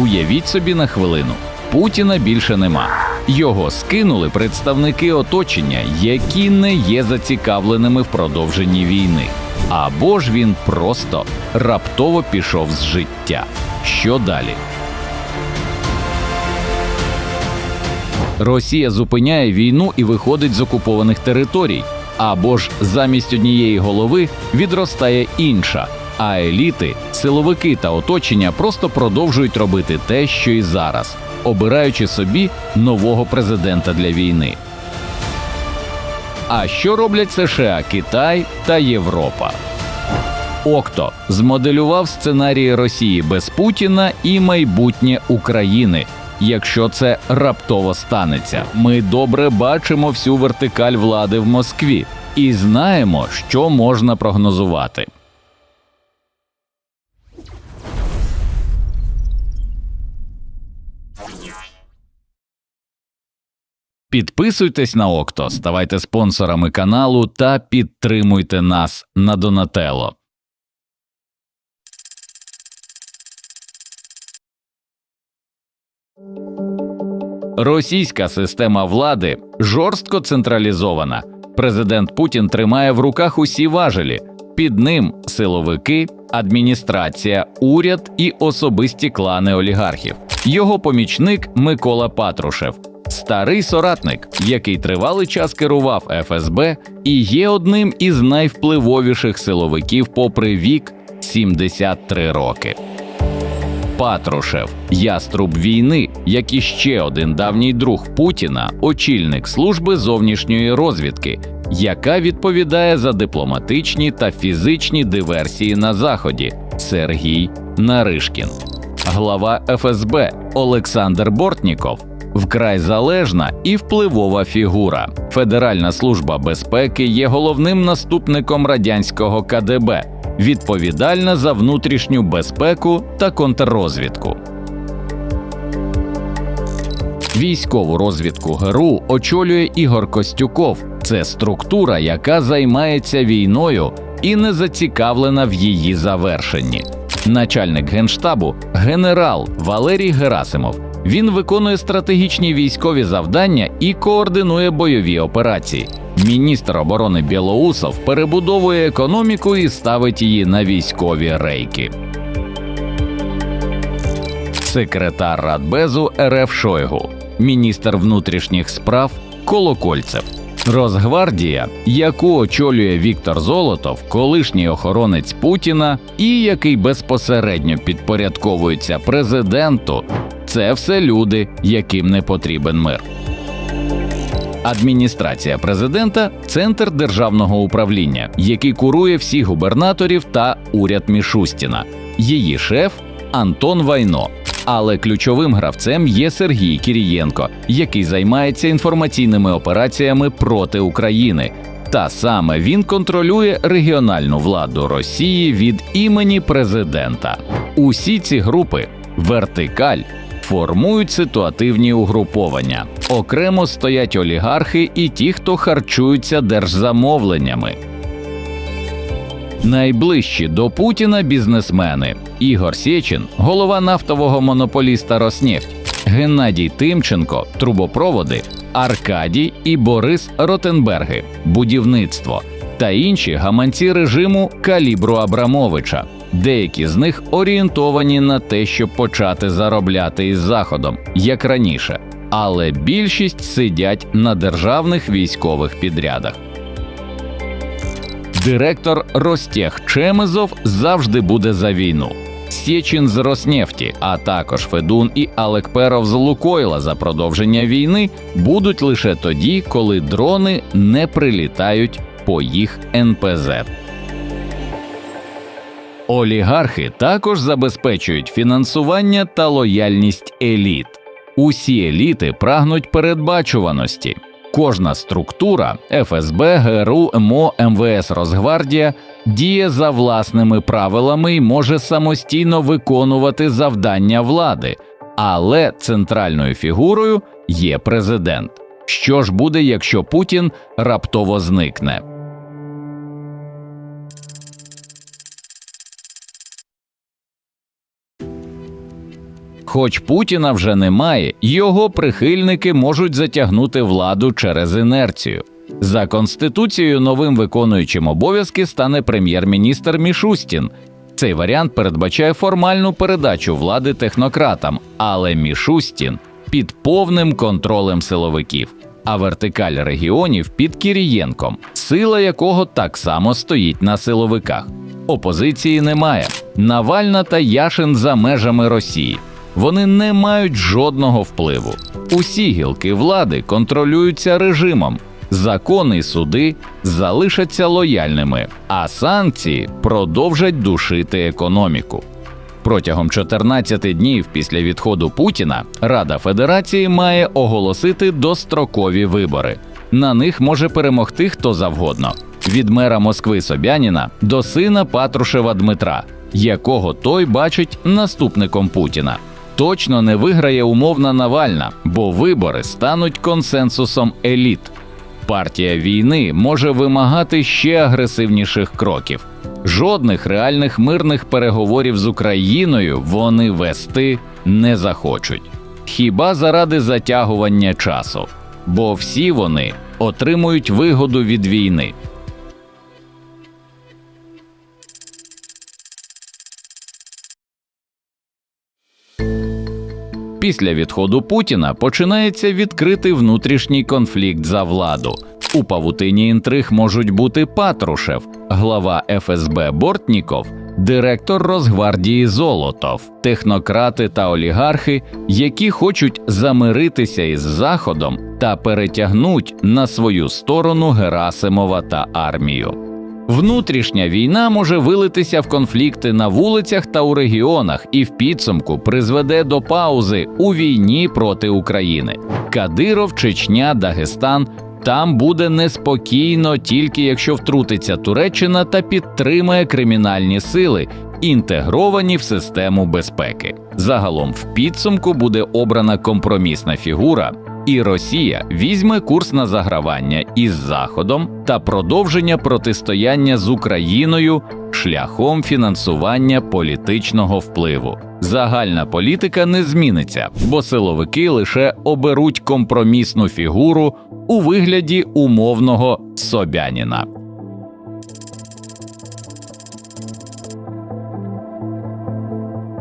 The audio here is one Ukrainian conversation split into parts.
Уявіть собі на хвилину, Путіна більше нема. Його скинули представники оточення, які не є зацікавленими в продовженні війни. Або ж він просто раптово пішов з життя. Що далі? Росія зупиняє війну і виходить з окупованих територій, або ж замість однієї голови відростає інша. А еліти, силовики та оточення просто продовжують робити те, що і зараз, обираючи собі нового президента для війни. А що роблять США, Китай та Європа? Окто змоделював сценарії Росії без Путіна і майбутнє України. Якщо це раптово станеться, ми добре бачимо всю вертикаль влади в Москві і знаємо, що можна прогнозувати. Підписуйтесь на Окто, ставайте спонсорами каналу та підтримуйте нас на Донателло. Російська система влади жорстко централізована. Президент Путін тримає в руках усі важелі. Під ним силовики, адміністрація, уряд і особисті клани олігархів. Його помічник Микола Патрушев, старий соратник, який тривалий час керував ФСБ і є одним із найвпливовіших силовиків попри вік 73 роки. Патрушев, яструб війни, як і ще один давній друг Путіна, очільник служби зовнішньої розвідки, яка відповідає за дипломатичні та фізичні диверсії на заході Сергій Наришкін, глава ФСБ Олександр Бортніков. Вкрай залежна і впливова фігура. Федеральна служба безпеки є головним наступником радянського КДБ, відповідальна за внутрішню безпеку та контррозвідку. Військову розвідку ГРУ очолює Ігор Костюков. Це структура, яка займається війною і не зацікавлена в її завершенні. Начальник генштабу генерал Валерій Герасимов. Він виконує стратегічні військові завдання і координує бойові операції. Міністр оборони Білоусов перебудовує економіку і ставить її на військові рейки. Секретар Радбезу РФ Шойгу, міністр внутрішніх справ Колокольцев. Росгвардія, яку очолює Віктор Золотов, колишній охоронець Путіна, і який безпосередньо підпорядковується президенту, це все люди, яким не потрібен мир. Адміністрація президента центр державного управління, який курує всіх губернаторів та уряд Мішустіна. Її шеф Антон Вайно. Але ключовим гравцем є Сергій Кірієнко, який займається інформаційними операціями проти України. Та саме він контролює регіональну владу Росії від імені президента. Усі ці групи вертикаль формують ситуативні угруповання. Окремо стоять олігархи і ті, хто харчуються держзамовленнями. Найближчі до Путіна бізнесмени Ігор Сєчин, голова нафтового монополіста Роснефть, Геннадій Тимченко, трубопроводи, Аркадій і Борис Ротенберги, будівництво та інші гаманці режиму калібру Абрамовича. Деякі з них орієнтовані на те, щоб почати заробляти із заходом, як раніше, але більшість сидять на державних військових підрядах. Директор Ростех Чемезов завжди буде за війну. Сєчин з Роснефті, а також Федун і Алекперов з Лукойла за продовження війни будуть лише тоді, коли дрони не прилітають по їх НПЗ. Олігархи також забезпечують фінансування та лояльність еліт. Усі еліти прагнуть передбачуваності. Кожна структура ФСБ, ГРУ, МО, МВС Росгвардія діє за власними правилами і може самостійно виконувати завдання влади, але центральною фігурою є президент. Що ж буде, якщо Путін раптово зникне? Хоч Путіна вже немає, його прихильники можуть затягнути владу через інерцію. За конституцією новим виконуючим обов'язки стане прем'єр-міністр Мішустін. Цей варіант передбачає формальну передачу влади технократам, але Мішустін під повним контролем силовиків, а вертикаль регіонів під Кірієнком, сила якого так само стоїть на силовиках. Опозиції немає. Навальна та Яшин за межами Росії. Вони не мають жодного впливу. Усі гілки влади контролюються режимом. Закони й суди залишаться лояльними, а санкції продовжать душити економіку. Протягом 14 днів після відходу Путіна Рада Федерації має оголосити дострокові вибори. На них може перемогти хто завгодно від мера Москви Собяніна до сина Патрушева Дмитра, якого той бачить наступником Путіна. Точно не виграє умовна Навальна, бо вибори стануть консенсусом еліт. Партія війни може вимагати ще агресивніших кроків. Жодних реальних мирних переговорів з Україною вони вести не захочуть. Хіба заради затягування часу, бо всі вони отримують вигоду від війни. Після відходу Путіна починається відкритий внутрішній конфлікт за владу. У павутині інтриг можуть бути Патрушев, глава ФСБ Бортніков, директор Росгвардії Золотов, технократи та олігархи, які хочуть замиритися із Заходом та перетягнуть на свою сторону Герасимова та армію. Внутрішня війна може вилитися в конфлікти на вулицях та у регіонах і в підсумку призведе до паузи у війні проти України. Кадиров, Чечня, Дагестан. Там буде неспокійно, тільки якщо втрутиться Туреччина та підтримає кримінальні сили, інтегровані в систему безпеки. Загалом в підсумку буде обрана компромісна фігура, і Росія візьме курс на загравання із Заходом та продовження протистояння з Україною шляхом фінансування політичного впливу. Загальна політика не зміниться, бо силовики лише оберуть компромісну фігуру у вигляді умовного Собяніна.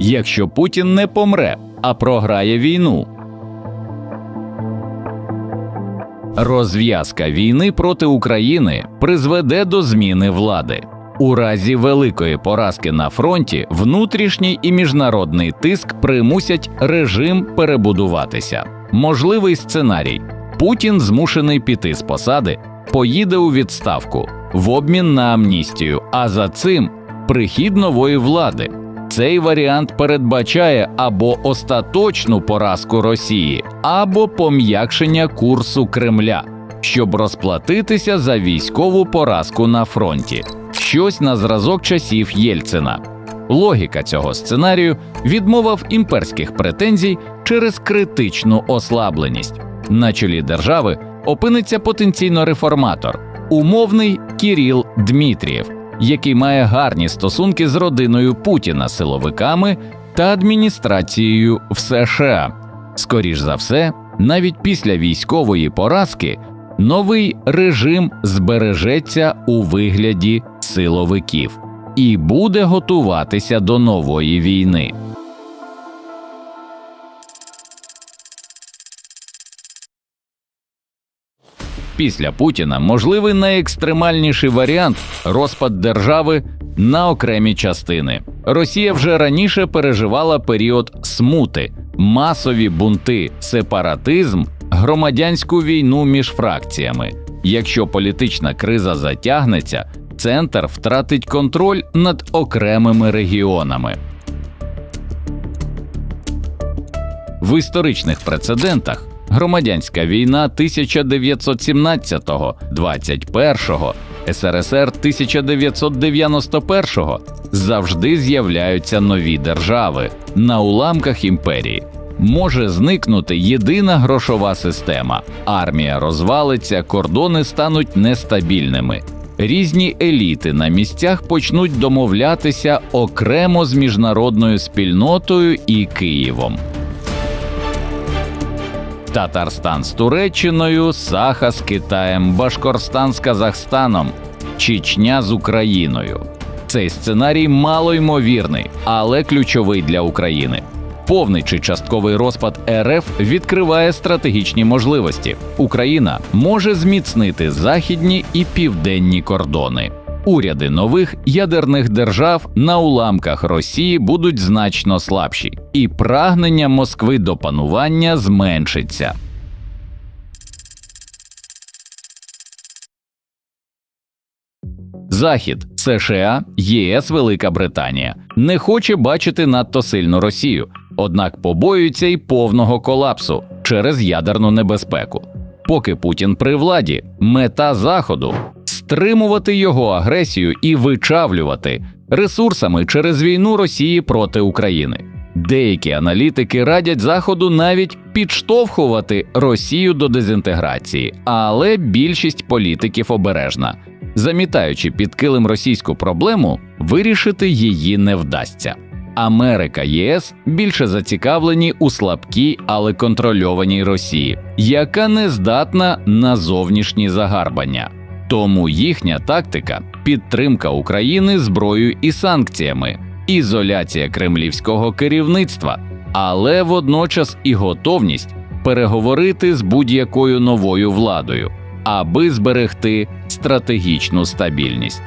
Якщо Путін не помре, а програє війну. Розв'язка війни проти України призведе до зміни влади. У разі великої поразки на фронті внутрішній і міжнародний тиск примусять режим перебудуватися. Можливий сценарій: Путін змушений піти з посади, поїде у відставку в обмін на амністію, а за цим прихід нової влади. Цей варіант передбачає або остаточну поразку Росії, або пом'якшення курсу Кремля, щоб розплатитися за військову поразку на фронті, щось на зразок часів Єльцина. Логіка цього сценарію відмова імперських претензій через критичну ослабленість. На чолі держави опиниться потенційно реформатор, умовний Кіріл Дмитрієв який має гарні стосунки з родиною Путіна, силовиками та адміністрацією в США. Скоріш за все, навіть після військової поразки новий режим збережеться у вигляді силовиків і буде готуватися до нової війни. Після Путіна можливий найекстремальніший варіант розпад держави на окремі частини. Росія вже раніше переживала період смути, масові бунти, сепаратизм, громадянську війну між фракціями. Якщо політична криза затягнеться, центр втратить контроль над окремими регіонами. В історичних прецедентах Громадянська війна 1917-го, 21-го, СРСР 1991-го завжди з'являються нові держави на уламках імперії. Може зникнути єдина грошова система, армія розвалиться, кордони стануть нестабільними. різні еліти на місцях почнуть домовлятися окремо з міжнародною спільнотою і Києвом. Татарстан з Туреччиною, Саха з Китаєм, Башкорстан з Казахстаном, Чечня з Україною. Цей сценарій малоймовірний, але ключовий для України. Повний чи частковий розпад РФ відкриває стратегічні можливості. Україна може зміцнити західні і південні кордони. Уряди нових ядерних держав на уламках Росії будуть значно слабші, і прагнення Москви до панування зменшиться. Захід, США, ЄС, Велика Британія не хоче бачити надто сильну Росію, однак побоюється й повного колапсу через ядерну небезпеку. Поки Путін при владі, мета Заходу стримувати його агресію і вичавлювати ресурсами через війну Росії проти України. Деякі аналітики радять Заходу навіть підштовхувати Росію до дезінтеграції, але більшість політиків обережна. Замітаючи під килим російську проблему, вирішити її не вдасться. Америка ЄС більше зацікавлені у слабкій, але контрольованій Росії, яка не здатна на зовнішні загарбання. Тому їхня тактика підтримка України зброєю і санкціями, ізоляція кремлівського керівництва, але водночас і готовність переговорити з будь-якою новою владою, аби зберегти стратегічну стабільність.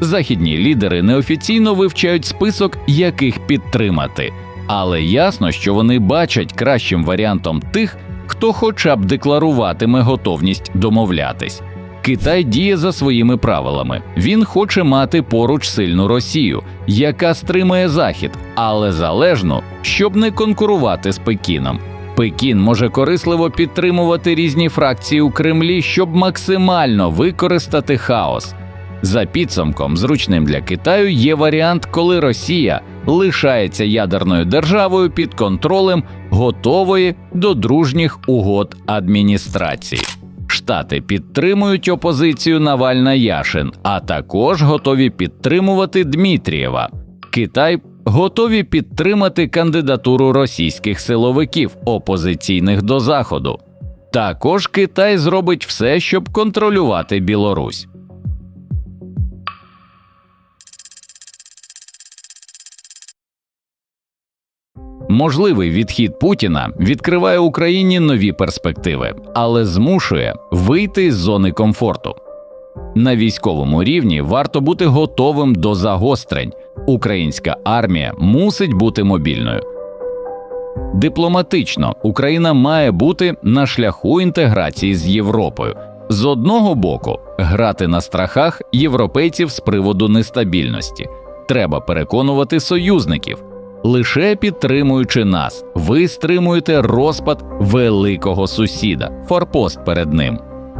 Західні лідери неофіційно вивчають список, яких підтримати, але ясно, що вони бачать кращим варіантом тих, хто хоча б декларуватиме готовність домовлятись. Китай діє за своїми правилами. Він хоче мати поруч сильну Росію, яка стримає Захід, але залежно, щоб не конкурувати з Пекіном. Пекін може корисливо підтримувати різні фракції у Кремлі, щоб максимально використати хаос. За підсумком, зручним для Китаю є варіант, коли Росія лишається ядерною державою під контролем готової до дружніх угод адміністрації. Штати підтримують опозицію Навальна Яшин, а також готові підтримувати Дмитрієва. Китай готові підтримати кандидатуру російських силовиків, опозиційних до Заходу. Також Китай зробить все, щоб контролювати Білорусь. Можливий відхід Путіна відкриває Україні нові перспективи, але змушує вийти з зони комфорту. На військовому рівні варто бути готовим до загострень. Українська армія мусить бути мобільною. Дипломатично Україна має бути на шляху інтеграції з Європою. З одного боку, грати на страхах європейців з приводу нестабільності. Треба переконувати союзників. Лише підтримуючи нас, ви стримуєте розпад великого сусіда, форпост перед ним.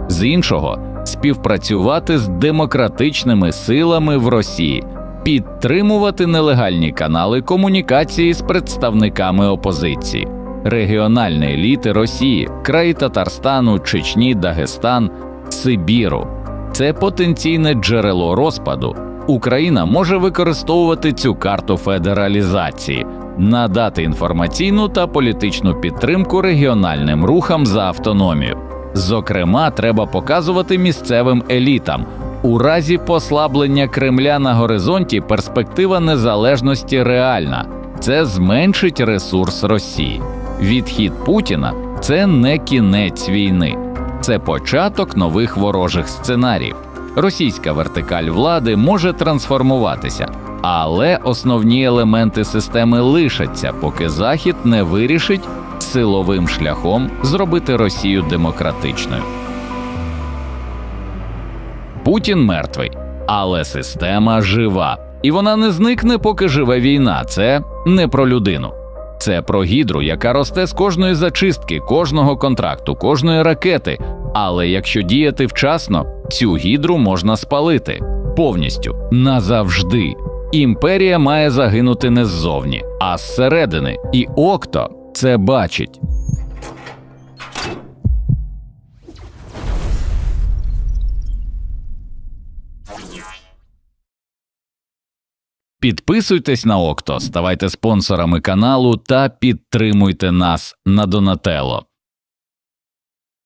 З іншого, співпрацювати з демократичними силами в Росії, підтримувати нелегальні канали комунікації з представниками опозиції, регіональні еліти Росії, краї Татарстану, Чечні, Дагестан, Сибіру. Це потенційне джерело розпаду. Україна може використовувати цю карту федералізації, надати інформаційну та політичну підтримку регіональним рухам за автономію. Зокрема, треба показувати місцевим елітам. У разі послаблення Кремля на горизонті перспектива незалежності реальна, це зменшить ресурс Росії. Відхід Путіна це не кінець війни, це початок нових ворожих сценаріїв. Російська вертикаль влади може трансформуватися, але основні елементи системи лишаться, поки Захід не вирішить силовим шляхом зробити Росію демократичною. Путін мертвий, але система жива, і вона не зникне, поки живе війна. Це не про людину. Це про гідру, яка росте з кожної зачистки, кожного контракту, кожної ракети. Але якщо діяти вчасно, цю гідру можна спалити повністю назавжди. Імперія має загинути не ззовні, а зсередини, і Окто це бачить. Підписуйтесь на Окто, ставайте спонсорами каналу та підтримуйте нас на Донателло.